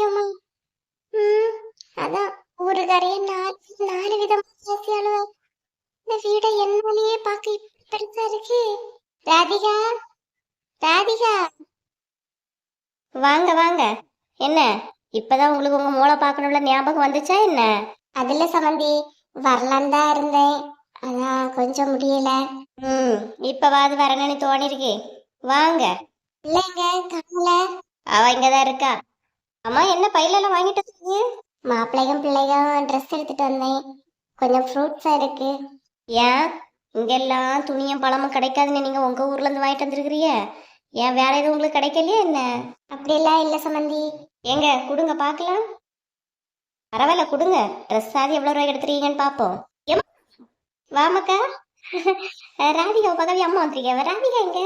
முடியுமா ம் அதான் ஊருக்காரையே நாலு நாலு விதமா பேசி அழுவ இந்த வீடை என்னாலேயே பார்க்க பெருசா இருக்கு. ராதிகா ராதிகா. வாங்க வாங்க. என்ன இப்பதான் உங்களுக்கு உங்க மூளை பார்க்கணும்ல ஞாபகம் வந்துச்சா என்ன? அதுல சம்மந்தி வரலான்னு தான் இருந்தேன். அதான் கொஞ்சம் முடியல. ம் இப்பவாது வரணும்னு தோணிருக்கு. வாங்க. இல்லைங்க காணல. அவ இங்கதான் இருக்கா? அம்மா என்ன பையிலெல்லாம் வாங்கிட்டு வந்தீங்க? மாப்பிள்ளையும் பிள்ளையும் ட்ரெஸ் எடுத்துட்டு வந்தேன். கொஞ்சம் ஃப்ரூட்ஸா இருக்கு. ஏன்? இங்கெல்லாம் துணியும் பழமும் கிடைக்காதுன்னு நீங்க உங்க ஊர்ல இருந்து வாங்கிட்டு வந்திருக்கிறீங்க. ஏன் வேற எதுவும் உங்களுக்கு கிடைக்கலையே என்ன? அப்படியெல்லாம் இல்ல சம்மந்தி ஏங்க கொடுங்க பார்க்கலாம். பரவாயில்ல கொடுங்க. ட்ரெஸ் ஆதி எவ்வளோ ரூபாய்க்கு எடுத்துருக்கீங்கன்னு பார்ப்போம். ஏம்மா, வாமக்கா ராதிகா பக்கவி அம்மா வந்திருக்கேன் ராதிகா எங்க?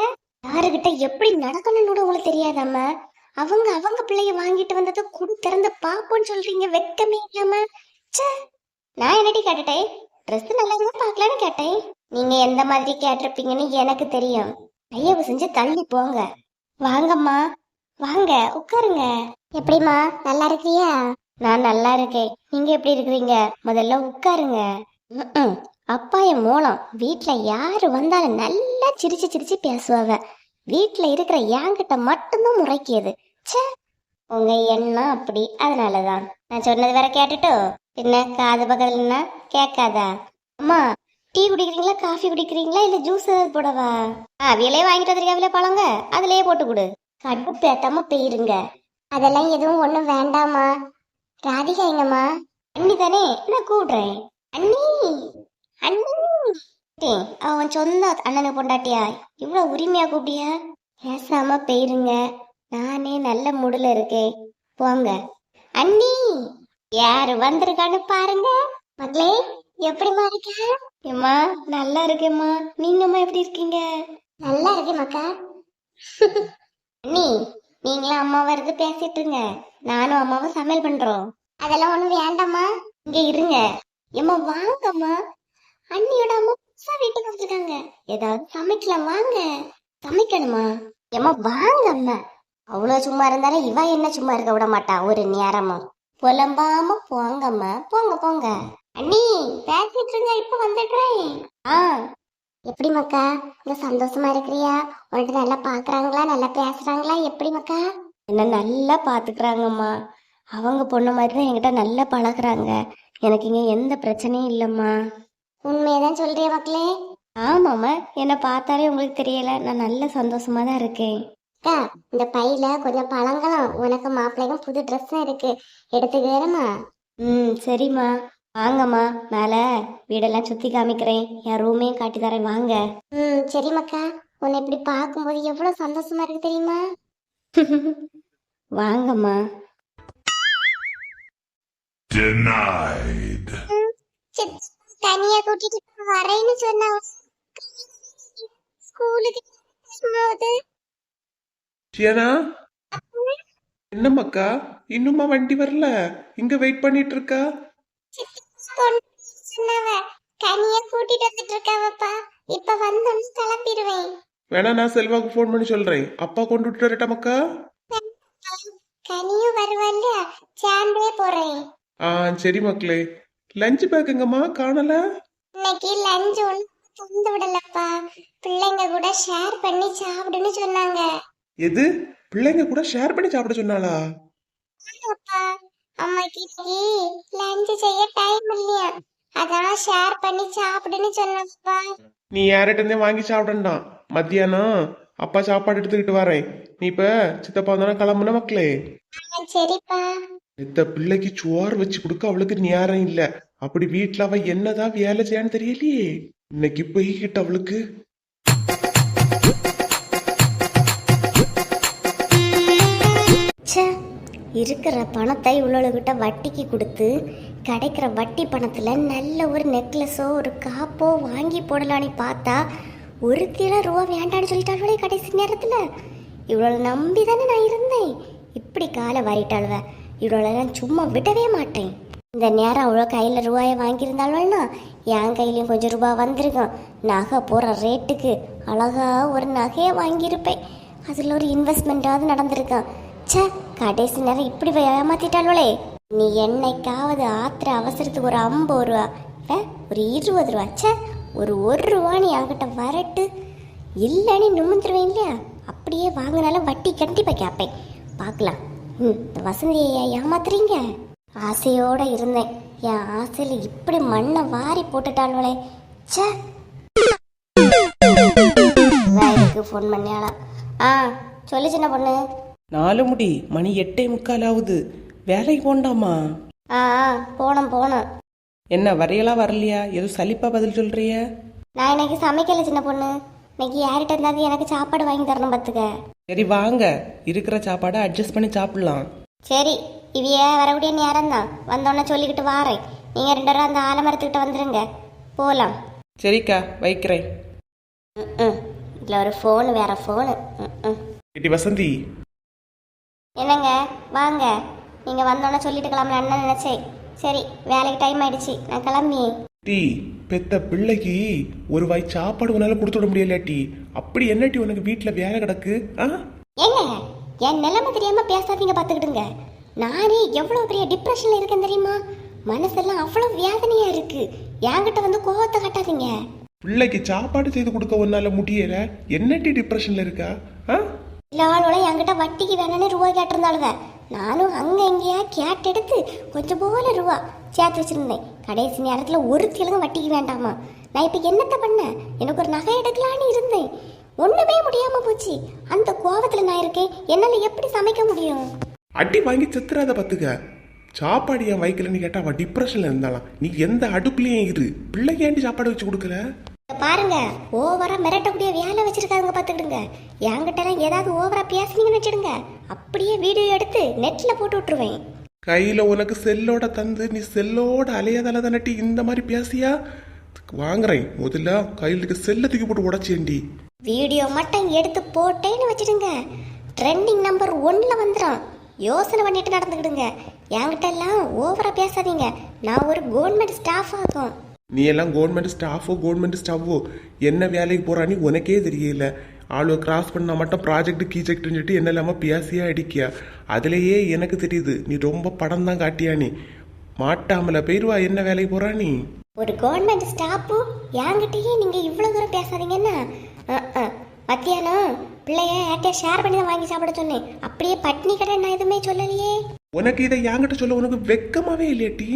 யாருகிட்ட எப்படி நடக்கணும்னு கூட உங்களுக்கு தெரியாதாம்மா அவங்க அவங்க பிள்ளைய வாங்கிட்டு வந்ததை குடு திறந்து பாப்போன்னு சொல்றீங்க. வெக்கமே இல்லாம. ச்சே. நான் என்னடி கேட்டுட்டேன்? ட்ரெஸ் நல்லா இருந்தா பார்க்கலான்னு கேட்டேன். நீங்க எந்த மாதிரி கேட்டிருப்பீங்கன்னு எனக்கு தெரியும். தயவு செஞ்சு தள்ளி போங்க. வாங்கம்மா. வாங்க உட்காருங்க. எப்படிம்மா நல்லா இருக்கியா? நான் நல்லா இருக்கேன். நீங்க எப்படி இருக்கிறீங்க? முதல்ல உட்காருங்க. அப்பா என் மூலம். வீட்டுல யாரு வந்தாலும் நல்லா சிரிச்சு சிரிச்சு பேசுவாங்க. வீட்டுல இருக்கிற என்கிட்ட மட்டும்தான் முறைக்கியது. ச்சே உங்க எண்ணம் அப்படி. அதனாலதான். நான் சொன்னது வேற கேட்டுட்டோ? என்ன காது பக்கத்துலன்னா கேட்காதா? அம்மா டீ குடிக்கிறீங்களா காஃபி குடிக்கிறீங்களா இல்ல ஜூஸ் ஏதாவது போடவா? ஆ அவியலே வாங்கிட்டு வந்திருக்காவில பழங்க. அதுலயே போட்டு கொடு. கடுப்பு பேத்தாம போயிருங்க. அதெல்லாம் எதுவும் ஒண்ணும் வேண்டாமா ராதிகா எங்கம்மா? அண்ணி தானே? நான் கூப்பிடுறேன் அண்ணி! அண்ணி! அவன் சொந்த அண்ணனை பொண்டாட்டியா? இவ்வளவு உரிமையா கூப்பிட்டியா? பேசாம போயிருங்க. நானே நல்ல மூடுல இருக்கேன். போங்க. அண்ணி யாரு வந்திருக்கான்னு பாருங்க. மகளே எப்படிம்மா இருக்க? ஏம்மா நல்லா இருக்கேம்மா. நீங்கம்மா எப்படி இருக்கீங்க? நல்லா இருக்கேன் மக்கா. அண்ணி நீங்களும் அம்மாவை இருந்து பேசிட்டு இருங்க. நானும் அம்மாவும் சமையல் பண்றோம். அதெல்லாம் ஒண்ணும் வேண்டாம்மா. இங்க இருங்க. ஏம்மா வாங்கம்மா. அண்ணியோட அம்மா புதுசா வீட்டுக்கு வந்திருக்காங்க. ஏதாவது சமைக்கலாம் வாங்க. சமைக்கணுமா? ஏம்மா வாங்க அவ்வளோ சும்மா இருந்தாலும் இவ என்ன சும்மா இருக்க விட மாட்டா? ஒரு நேரமும். புலம்பாம போங்கம்மா. போங்க போங்க. அண்ணி பேசிட்டு இருங்க இப்ப வந்துடுறேன் ஆ. எப்படி மக்கா? இங்க சந்தோஷமா இருக்கிறியா? உன்கிட்ட நல்லா பாக்குறாங்களா? நல்லா பேசுறாங்களா? எப்படி மக்கா? என்ன நல்லா பாத்துக்கிறாங்கம்மா. அவங்க பொண்ணு மாதிரி தான் என்கிட்ட நல்லா பழகுறாங்க. எனக்கு இங்க எந்த பிரச்சனையும் இல்லைம்மா. உண்மையதான் சொல்றியா மக்களே. ஆமாம்மா. என்னை பார்த்தாலே உங்களுக்கு தெரியல. நான் நல்ல சந்தோஷமா தான் இருக்கேன். அக்கா இந்த பையில கொஞ்சம் பழங்களும் உனக்கு மாப்பிள்ளைக்கும் புது ட்ரெஸ்ஸும் இருக்கு. எடுத்துக்கிறேம்மா. ம் சரிம்மா. வாங்கம்மா. மேலே வீடெல்லாம் சுற்றி காமிக்கிறேன். என் ரூமையும் காட்டி தரேன். வாங்க. ம் சரி மக்கா உன்னை இப்படி பார்க்கும்போது எவ்வளவு சந்தோஷமா இருக்கு தெரியுமா? வாங்கம்மா. Denied. தனியா கூட்டிட்டு வரேன்னு சொன்னா. ஸ்கூலுக்கு போகும்போது டியானா? என்னம்மாக்கா? இன்னுமா வண்டி வரல. இங்க வெயிட் பண்ணிட்டு இருக்கா தனியா கூட்டிட்டு வந்துட்டு இருக்காவப்பா. இப்ப வந்தோன்னு கிளம்பிடுவேன். வேணா நான் செல்வாக்கு ஃபோன் பண்ணி சொல்றேன். அப்பா கொண்டு விட்டு வரட்டாமக்கா? கனியும் வருவாள்ல சேர்ந்தே போறேன். ஆ சரி மக்களே. லஞ்ச் பேக் எங்கம்மா காணல? இன்னைக்கு லஞ்ச் ஒண்ணு தந்து விடலப்பா பிள்ளைங்க கூட ஷேர் பண்ணி சாப்பிடுன்னு சொன்னாங்க. எது? பிள்ளைங்க கூட ஷேர் பண்ணி சாப்பிட சொன்னாளா? அம்மாக்கு லஞ்ச் செய்ய டைம் இல்லையா? அதான் ஷேர் பண்ணி சாப்பிடுன்னு சொன்னப்பா. நீ யார்கிட்ட வாங்கி சாப்பிடண்டாம். மத்தியானம் அப்பா சாப்பாடு எடுத்துக்கிட்டு வரேன். நீ இப்ப சித்தப்பா வந்தானே கிளம்புன மக்களே. சரிப்பா. இந்த பிள்ளைக்கு சோறு வச்சு கொடுக்க அவளுக்கு நேரம் இல்ல. அப்படி வீட்டுல அவ என்னதான் வேலை செய்யான்னு தெரியலையே. இன்னைக்கு போய்கிட்ட அவளுக்கு. இருக்கிற பணத்தை உள்ளவகிட்ட வட்டிக்கு கொடுத்து கிடைக்கிற வட்டி பணத்தில் நல்ல ஒரு நெக்லஸோ ஒரு காப்போ வாங்கி போடலான்னு பார்த்தா ஒரு கிலோ ரூபா வேண்டான்னு சொல்லிட்டாளுவே கடைசி நேரத்தில். இவ்வளோ நம்பி தானே நான் இருந்தேன். இப்படி காலை வாரிட்டாளுவ. இவ்வளோ சும்மா விடவே மாட்டேன். இந்த நேரம் அவ்வளோ கையில் ரூபாயை வாங்கியிருந்தாள்னா என் கையிலையும் கொஞ்சம் ரூபாய் வந்திருக்கும். நகை போகிற ரேட்டுக்கு அழகா ஒரு நகையை வாங்கியிருப்பேன். அதில் ஒரு இன்வெஸ்ட்மெண்ட்டாவது நடந்திருக்கான் சே கடைசி நேரம் இப்படி போய் ஏமாத்திட்டாளே நீ என்னைக்காவது ஆத்திர அவசரத்துக்கு ஒரு ஐம்பது ரூபா ஒரு இருபது ரூபா ச்சே ஒரு ஒரு ரூபா நீ அவகிட்ட வரட்டு. இல்லைன்னு நிமிந்துருவேன் இல்லையா? அப்படியே வாங்கினாலும் வட்டி கண்டிப்பாக கேட்பேன் பார்க்கலாம். ம் இந்த வசந்தியை ஏமாத்துறீங்க? ஆசையோடு இருந்தேன். என் ஆசையில் இப்படி மண்ணை வாரி போட்டுட்டாள்வளே ச்சே. ஃபோன் பண்ணியாளா ஆ சொல்லு சின்ன பொண்ணு. நாலு முடி மணி எட்டே முக்கால் ஆகுது வேலைக்கு போண்டாமா? ஆ ஆ போனோம் போனோம் என்ன வரையலாம் வரலையா? ஏதோ சலிப்பா பதில் சொல்றிய? நான் இன்னைக்கு சமைக்கல சின்ன பொண்ணு. இன்னைக்கு யார்கிட்ட இருந்தாவது எனக்கு சாப்பாடு வாங்கி தரணும் பார்த்துக்க சரி வாங்க. இருக்கிற சாப்பாடை அட்ஜஸ்ட் பண்ணி சாப்பிடலாம். சரி இவைய வரக்கூடிய நேரம் தான் வந்தோடனே சொல்லிக்கிட்டு வாரேன். நீங்கள் ரெண்டு பேரும் அந்த ஆலமரத்துக்கிட்ட வந்துருங்க. போகலாம் சரிக்கா வைக்கிறேன். ம் இதில் ஒரு ஃபோனு வேற ஃபோனு ம் ஏட்டி வசந்தி என்னங்க? வாங்க. நீங்கள் வந்தோடனே சொல்லிட்டு கிளம்பல அண்ணன் நினச்சேன். சரி வேலைக்கு டைம் ஆயிடுச்சு. நான் கிளம்பி. டீ பெத்த பிள்ளைக்கு ஒரு வாய் சாப்பாடு உன்னால கொடுத்து விட முடியல டீ? அப்படி என்ன டீ உனக்கு வீட்டுல வேலை கிடக்கு? ஆ? ஏங்க என் நிலைமை தெரியாம பேசாதீங்க பார்த்துக்கிடுங்க நானே எவ்வளோ பெரிய டிப்ரெஷன்ல இருக்கேன் தெரியுமா? மனசெல்லாம் அவ்வளோ வேதனையா இருக்கு. என்கிட்ட வந்து கோவத்தை காட்டாதீங்க. பிள்ளைக்கு சாப்பாடு செய்து கொடுக்க உன்னால முடியல. என்ன டீ டிப்ரெஷன்ல இருக்கா? ஆ? இல்லை என்கிட்ட வட்டிக்கு வேணும்னு ரூபா கேட்டிருந்தாளுவ நானும் அங்கே எங்கேயா கேட்டெடுத்து கொஞ்சம் போல ரூபா சேர்த்து வச்சிருந்தேன். கடைசி நேரத்தில் ஒரு திலங்க வட்டிக்கு வேண்டாமா? நான் இப்போ என்னத்தை பண்ணேன் எனக்கு ஒரு நகை எடுக்கலான்னு இருந்தேன். ஒன்றுமே முடியாமல் போச்சு. அந்த கோவத்தில் நான் இருக்கேன். என்னால் எப்படி சமைக்க முடியும்? அடி வாங்கி செத்துறாத பார்த்துக்க. சாப்பாடு என் வைக்கலன்னு கேட்டால் அவன் டிப்ரெஷனில் இருந்தாலாம் நீ எந்த அடுப்புலையும் இரு. பிள்ளைக்கு ஏன்டி சாப்பாடு வச்சு கொடுக்கல பாருங்க ஓவரா மிரட்டக்கூடிய வேலை வச்சிருக்காங்க பாத்துக்கிடுங்க என்கிட்ட ஏதாவது ஓவரா பேசுனீங்கன்னு வச்சிடுங்க. அப்படியே வீடியோ எடுத்து நெட்ல போட்டு விட்டுருவேன். கையில உனக்கு செல்லோட தந்து நீ செல்லோட அலையதால தானட்டி இந்த மாதிரி பேசியா? வாங்குறேன். முதல்ல கையில இருக்க செல்ல தூக்கி போட்டு உடச்சேன்டி. வீடியோ மட்டும் எடுத்து போட்டேன்னு வச்சிடுங்க. ட்ரெண்டிங் நம்பர் ஒன்ல வந்துடும் யோசனை பண்ணிட்டு நடந்துக்கிடுங்க. என்கிட்ட எல்லாம் ஓவரா பேசாதீங்க. நான் ஒரு கவர்மெண்ட் ஸ்டாஃப் ஆகும். நீ எல்லாம் கவர்மெண்ட் ஸ்டாஃபோ கவர்மெண்ட் ஸ்டாஃபோ என்ன வேலைக்கு போறான்னு உனக்கே தெரியல. ஆளு கிராஸ் பண்ணா மட்டும் ப்ராஜெக்ட் கீஜெக்ட்னு சொல்லிட்டு என்ன இல்லாம பியாசியா அடிக்கியா? அதுலயே எனக்கு தெரியுது நீ ரொம்ப படம் தான் காட்டியா நீ. மாட்டாமல போயிருவா என்ன வேலைக்கு போறா நீ? ஒரு கவர்மெண்ட் ஸ்டாஃபு என்கிட்டயே நீங்க இவ்வளவு தூரம் பேசாதீங்கன்னா. மத்தியானம் பிள்ளைய யார்கிட்டயா ஷேர் பண்ணி தான் வாங்கி சாப்பிட சொன்னேன். அப்படியே பட்னி கடை நான் எதுவுமே சொல்லலையே. உனக்கு இதை என்கிட்ட சொல்ல உனக்கு வெக்கமாவே இல்லையாட்டி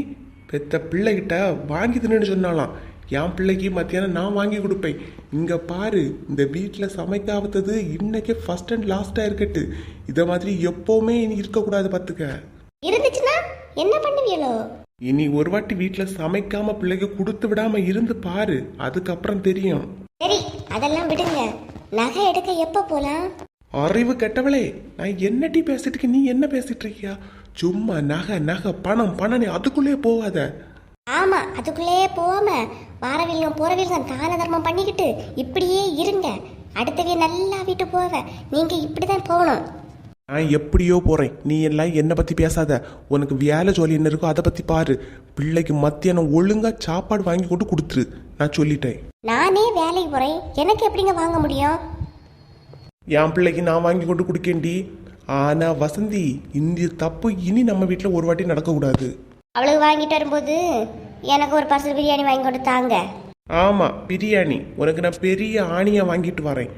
பெத்த பிள்ளைகிட்ட வாங்கி தின்னு சொன்னாலாம் என் பிள்ளைக்கு மத்தியானம் நான் வாங்கி கொடுப்பேன். இங்க பாரு இந்த வீட்டில் சமைக்காதது இன்னைக்கே ஃபர்ஸ்ட் அண்ட் லாஸ்டா இருக்கட்டு. இதை மாதிரி எப்பவுமே இனி இருக்கக்கூடாது பார்த்துக்க இருந்துச்சுன்னா என்ன பண்ணுவீங்களோ இனி ஒரு வாட்டி வீட்டில் சமைக்காம பிள்ளைக்கு கொடுத்து விடாம இருந்து பாரு அதுக்கப்புறம் தெரியும். சரி அதெல்லாம் விடுங்க. நகை எடுக்க எப்போ போலாம்? அறிவு கெட்டவளே நான் என்னடி பேசிட்டு நீ என்ன பேசிட்டு இருக்கியா? சும்மா நகை நகை பணம் பணம் அதுக்குள்ளே போகாத. ஆமா அதுக்குள்ளேயே போகாம வாரவில்லம் போறவில்லம் தான தர்மம் பண்ணிக்கிட்டு இப்படியே இருங்க. அடுத்தவே நல்லா வீட்டு போவ. நீங்க இப்படிதான் போகணும். நான் எப்படியோ போறேன். நீ எல்லாம் என்னை பத்தி பேசாத. உனக்கு வேலை ஜோலி என்ன இருக்கோ அதை பத்தி பாரு. பிள்ளைக்கு மத்தியானம் ஒழுங்கா சாப்பாடு வாங்கி கொண்டு கொடுத்துரு. நான் சொல்லிட்டேன். நானே வேலைக்கு போறேன். எனக்கு எப்படிங்க வாங்க முடியும்? என் பிள்ளைக்கு நான் வாங்கி கொண்டு கொடுக்கேன்டி. ஆனா வசந்தி இந்த தப்பு இனி நம்ம வீட்டில் ஒரு வாட்டி நடக்கக்கூடாது. அவளுக்கு வாங்கிட்டு வரும்போது எனக்கு ஒரு பார்சல் பிரியாணி வாங்கி கொண்டு தாங்க. ஆமா பிரியாணி. உனக்கு நான் பெரிய ஆணியா வாங்கிட்டு வரேன்.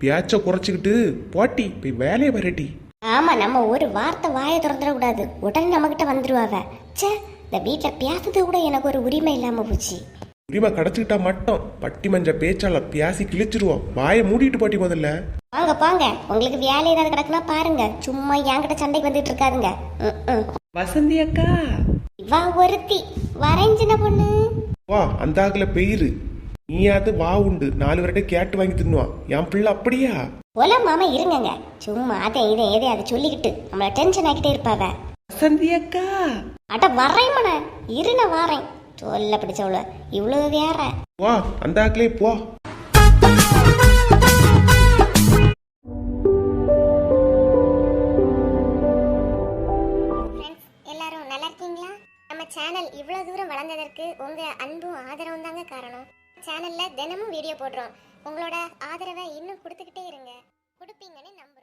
பேச்ச குறைச்சிக்கிட்டு போட்டி போய் வேலையை வரட்டி ஆமா நம்ம ஒரு வார்த்தை வாயை திறந்துடக்கூடாது. உடனே நம்மகிட்ட வந்துருவாவ ச்சே இந்த வீட்டில் பேசுறது கூட எனக்கு ஒரு உரிமை இல்லாம போச்சு. உரிமை கிடைச்சிக்கிட்டா மட்டும் பட்டி மஞ்ச பேச்சால பேசி கிழிச்சிருவோம் வாயை மூடிட்டு போட்டி முதல்ல. வாங்க போங்க உங்களுக்கு வேலை ஏதாவது கிடக்குன்னா பாருங்க. சும்மா என்கிட்ட சண்டைக்கு வந்துட்டு இருக்காதுங்க. ம். வசந்தி அக்கா. இவா ஒருத்தி. வரைஞ்சின பொண்ணு. வா அந்த ஆகுல பெயிரு. நீயாவது வா உண்டு. நாலு வரைட்ட கேட்டு வாங்கி தின்னுவான் என் பிள்ளை அப்படியா? போல மாமா. இருங்கங்க. சும்மா அதை இதை எதை அதை சொல்லிக்கிட்டு நம்மள டென்ஷன் ஆக்கிட்டே இருப்பாவ. வசந்தி அக்கா. அட வர்றேன் மன. இரு நான் வாரேன். சொல்ல பிடிச்சவள இவ்வளவு வேற. வா அந்த ஆக்குலே போ. எல்லாரும் நல்லா இருக்கீங்களா? நம்ம சேனல் சேனல் இவ்வளவு தூரம் வளர்ந்ததற்கு உங்க அன்பும் ஆதரவும் தாங்க காரணம். சேனல்ல தினமும் வீடியோ போடுறோம். உங்களோட ஆதரவை இன்னும் கொடுத்துக்கிட்டே இருங்க. கொடுப்பீங்கன்னு நம்ப